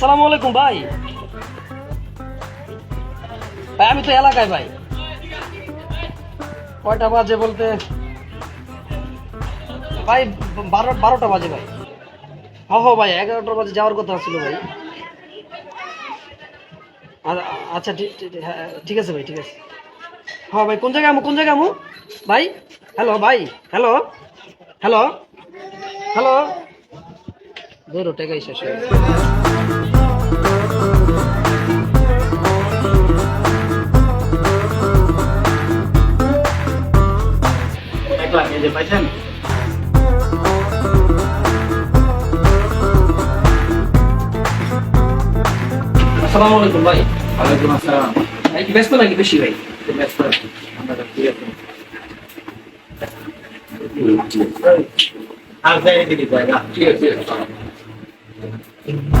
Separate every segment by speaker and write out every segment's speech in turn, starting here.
Speaker 1: আসসালামু আলাইকুম ভাই। ভাই আমি তো এলাকায় ভাই। কয়টা বাজে বলতে? ভাই বারো বারোটা বাজে ভাই। হ ভাই এগারোটা বাজে যাওয়ার কথা ছিল ভাই। আচ্ছা হ্যাঁ, ঠিক আছে ভাই ঠিক আছে। হ্যাঁ ভাই কোন জায়গায় আমু? কোন জায়গায় আমু? ভাই হ্যালো ভাই হ্যালো হ্যালো হ্যালো। ধরো টাকাই শেষ হয়ে
Speaker 2: যে পাইছেন?
Speaker 1: আসসালামু আলাইকুম ভাই।
Speaker 2: ওয়ালাইকুম আসসালাম।
Speaker 1: ভাই কি ব্যস্ত নাকি বেশি ভাই?
Speaker 2: ব্যস্ত। আছি আমরা তো ঠিক আছে। আর যাই দিদি জায়গা ঠিক আছে।
Speaker 1: ভাই আপনার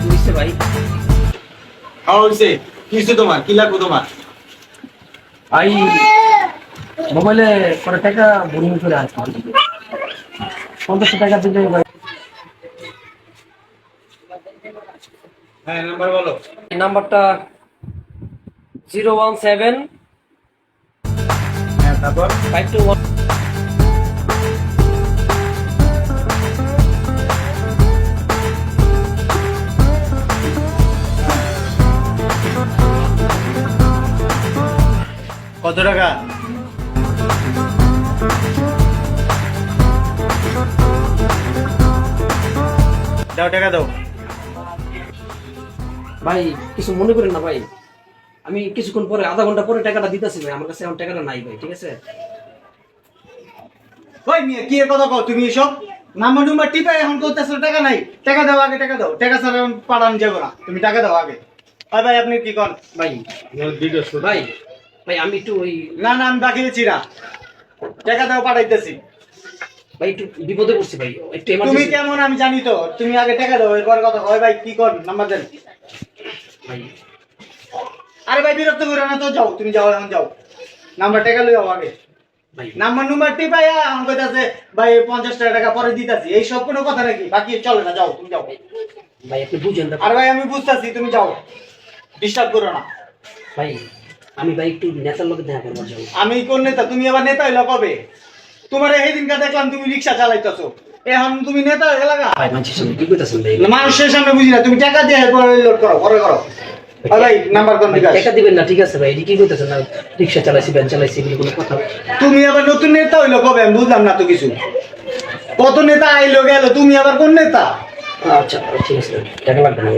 Speaker 1: কি হয়েছে ভাই?
Speaker 2: খাওয়া হয়েছে। কিছু তোমার? কি লাগবে তোমার?
Speaker 1: ভাই মোবাইলে করে টাকা ভরি করে আছে। পঞ্চাশ টাকা দিলে ভাই।
Speaker 2: হ্যাঁ নাম্বার বলো।
Speaker 1: এই নাম্বারটা জিরো ওয়ান সেভেন
Speaker 2: তারপর?
Speaker 1: ফাইভ টু ওয়ান
Speaker 2: কত টাকা। দাও টাকা দাও।
Speaker 1: ভাই কিছু মনে করেন না ভাই। আমি কিছুক্ষণ পরে আধা ঘণ্টা পরে টাকাটা দিতেছি ভাই। আমার কাছে এখন টাকাটা নাই ভাই ঠিক আছে?
Speaker 2: ওই মিয়া কি এর কথা কও? তুমি এসব? নাম্বার নাম্বার টিপে এখন করতেছ টাকা নাই। টাকা দাও আগে টাকা দাও। টাকা ছাড়া এখন পাঠান যাব না। তুমি টাকা দাও আগে। ওই ভাই আপনি কি করেন
Speaker 1: ভাই ভাই ভাই আমি একটু ওই
Speaker 2: না না আমি বাকি দিচ্ছি না টাকা দাও পাঠাইতেছি।
Speaker 1: ভাই একটু বিপদে পড়ছি ভাই একটু
Speaker 2: তুমি কেমন আমি জানি তো তুমি আগে টাকা দাও এরপর কথা ওই ভাই কি কর নাম্বার দেন।
Speaker 1: ভাই।
Speaker 2: আরে ভাই বিরক্ত করো না তো যাও তুমি যাও এখন যাও। নাম্বার টাকা লই যাও আগে।
Speaker 1: ভাই।
Speaker 2: নাম্বার নাম্বার টিপাইয়া এখন কইতাছে ভাই পঞ্চাশ টাকা টাকা পরে দিতাছি। এই সব কোনো কথা নাকি? বাকি চলে না যাও তুমি যাও।
Speaker 1: ভাই আপনি বুঝেন না।
Speaker 2: আর ভাই আমি বুঝতাছি তুমি যাও। ডিস্টার্ব করো না।
Speaker 1: ভাই আমি ভাই একটু নেতার লোকের দেখা করবার যাব।
Speaker 2: আমি কোন নেতা? তুমি আবার নেতা হইল কবে? তোমার এই দিনকা দেখলাম তুমি রিক্সা চালাইতেছো। এখন তুমি নেতা এলাকা?
Speaker 1: ভাই মানুষের সামনে কি করতেছেন ভাই?
Speaker 2: মানুষের সামনে বুঝি না তুমি টাকা দিয়ে লোড করো পরে করো। ভাই নাম্বার কোন বিকাশ
Speaker 1: টাকা দিবেন না ঠিক আছে ভাই কি করতেছেন না রিক্সা চালাইছি ভ্যান চালাইছি এগুলো কোনো কথা
Speaker 2: তুমি আবার নতুন নেতা হইল কবে? আমি বুঝলাম না তো কিছু। কত নেতা আইলো গেল তুমি আবার কোন নেতা?
Speaker 1: আচ্ছা ঠিক আছে টাকা লাগবে না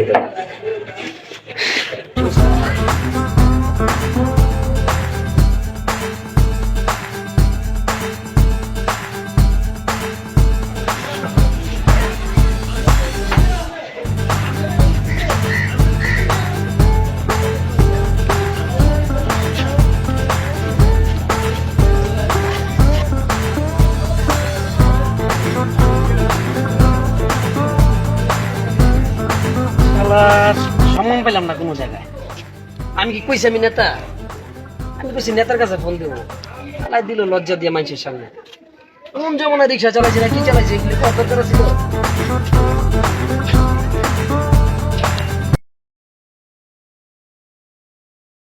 Speaker 1: শালার সম্মান পেলাম না কোনো জায়গায়। আমি কি কইছি আমি নেতা? আমি কইছি নেতার কাছে ফোন দেবো। আলাই দিল, লজ্জা দিয়ে মানুষের সামনে। কোন জমানায় রিক্সা চালাইছে না, কি চালাইছে? এগুলি কত দরকার ছিল